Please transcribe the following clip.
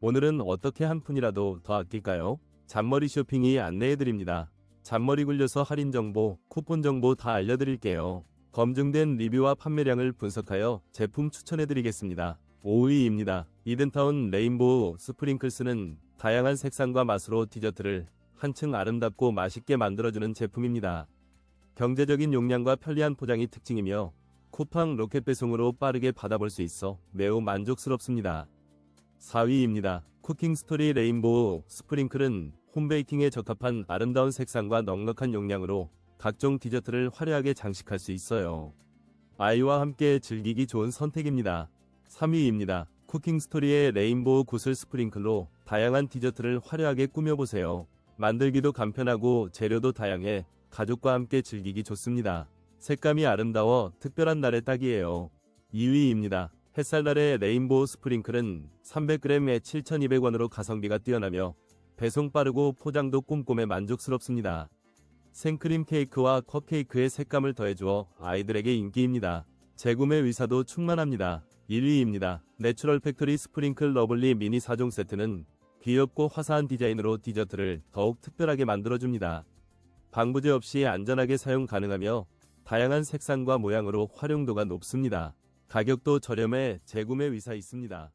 오늘은 어떻게 한 푼이라도 더 아낄까요? 잔머리 쇼핑이 안내해드립니다. 잔머리 굴려서 할인 정보, 쿠폰 정보 다 알려드릴게요. 검증된 리뷰와 판매량을 분석하여 제품 추천해드리겠습니다. 5위입니다. 이든타운 레인보우 스프링클스는 다양한 색상과 맛으로 디저트를 한층 아름답고 맛있게 만들어주는 제품입니다. 경제적인 용량과 편리한 포장이 특징이며 쿠팡 로켓 배송으로 빠르게 받아볼 수 있어 매우 만족스럽습니다. 4위입니다. 쿠킹 스토리 레인보우 스프링클은 홈베이킹에 적합한 아름다운 색상과 넉넉한 용량으로 각종 디저트를 화려하게 장식할 수 있어요. 아이와 함께 즐기기 좋은 선택입니다. 3위입니다. 쿠킹 스토리의 레인보우 구슬 스프링클로 다양한 디저트를 화려하게 꾸며보세요. 만들기도 간편하고 재료도 다양해 가족과 함께 즐기기 좋습니다. 색감이 아름다워 특별한 날에 딱이에요. 2위입니다. 햇살날의 레인보우 스프링클은 300g에 7,200원으로 가성비가 뛰어나며 배송 빠르고 포장도 꼼꼼해 만족스럽습니다. 생크림 케이크와 컵케이크의 색감을 더해주어 아이들에게 인기입니다. 재구매 의사도 충만합니다. 1위입니다. 내추럴 팩토리 스프링클 러블리 미니 4종 세트는 귀엽고 화사한 디자인으로 디저트를 더욱 특별하게 만들어줍니다. 방부제 없이 안전하게 사용 가능하며 다양한 색상과 모양으로 활용도가 높습니다. 가격도 저렴해 재구매 의사 있습니다.